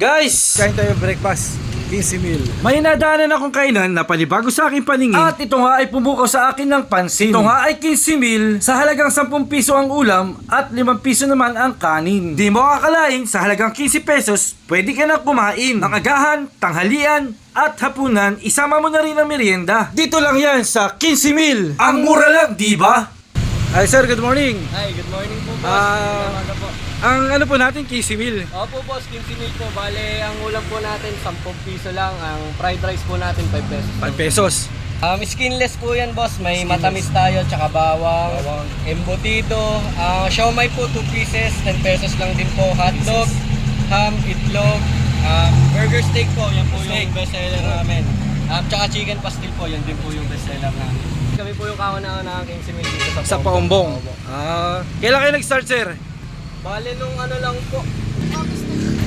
Guys! Kain tayo breakfast. 15 mil. May nadaanan akong kainan na panibago sa aking paningin at ito nga ay pumukaw sa akin ng pansin. Ito nga ay 15 mil sa halagang 10 piso ang ulam at 5 piso naman ang kanin. Di mo akalain sa halagang 15 pesos pwede ka na kumain ng agahan, tanghalian at hapunan isama mo na rin ang merienda. Dito lang yan sa 15 mil. Ang mura lang, di ba? Ay sir, good morning. Hi, good morning po. Ah. Po. Ang ano po natin, 15 mil. Opo boss, 15 mil po. Bale, ang ulam po natin 10 piso lang. Ang fried rice po natin 5 pesos. 5 pesos. Um, skinless po yan boss. May matamis tayo, tsaka bawang, Bawang. embutido. Uh, siomay po 2 pieces, 10 pesos lang din po. Hotdog, ham, itlog, um, burger steak po. Yan po yung best seller namin. Um, tsaka chicken pastil po, yan din po yung best seller namin. Kami po yung kauna ng 15 mil dito sa, Sa Paumbong. Opo. Ah, kailan kayo nag-start sir? Bale nung ano lang po.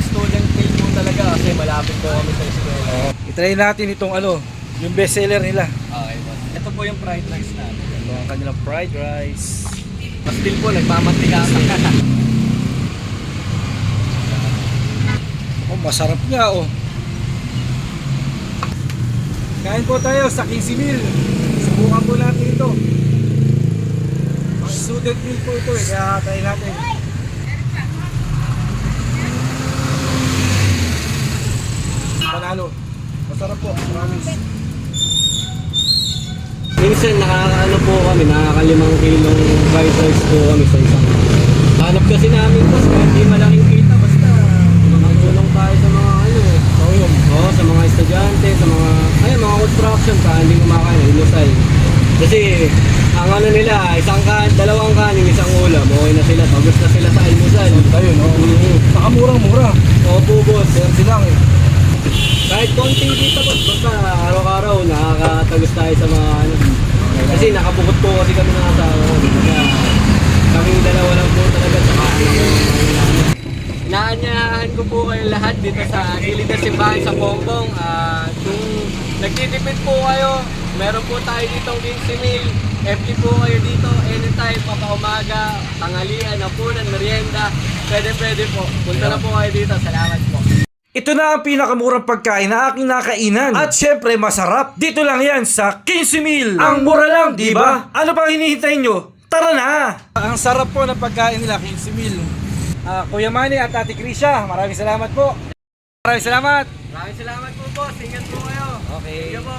Student meal po talaga kasi malapit po kami sa eskwela. I-try natin itong ano, yung best seller nila. Okay, boss. Ito po yung fried rice natin. Ito ang kanilang fried rice. Pastil po, nagmamantika ka. Oh, masarap nga oh. Kain po tayo sa 15 mil. Subukan po natin ito. Student meal po ito eh, kaya try natin. Panalo. Masarap po, promise. Minsan nakakaano po kami, nakakalimang kilong fried rice po kami sa isang Hanap kasi namin boss, kahit di malaking kita, basta makatulong tayo sa mga ano eh. Oo, sa mga estudyante, sa mga, ay, mga construction, pa hindi kumakain, ilusay. Kasi, ang ano nila, isang kan, dalawang kanin, isang ulam, okay na sila, pagos na sila sa almusal. Tayo, no? Mhm. Saka murang-mura. Opo boss, Swerte lang eh. Kahit konting kita boss, basta araw-araw nakakatagos tayo sa mga ano. Kasi nakabukod po kasi kami ng asawa ko. Kaya kaming dalawa lang po talaga sa Inaanyahan ko po kayo lahat dito sa gilid ng simbahan sa Bongbong. Ah, kung nagtitipid po kayo, meron po tayo ditong 15 mil. FP po kayo dito anytime, papaumaga, tanghalian, hapunan, merienda. Pwede pwede po. Punta na po kayo dito. Salamat po. Ito na ang pinakamurang pagkain na aking nakainan. At syempre masarap. Dito lang yan sa 15 mil. Ang mura lang, di ba? Ano pang hinihintay nyo? Tara na! Ang sarap po ng pagkain nila, 15 mil. Ah, Kuya Manny at Ate Krisha, maraming salamat po. Maraming salamat. Maraming salamat po boss. Ingat po kayo. Okay. Sige po.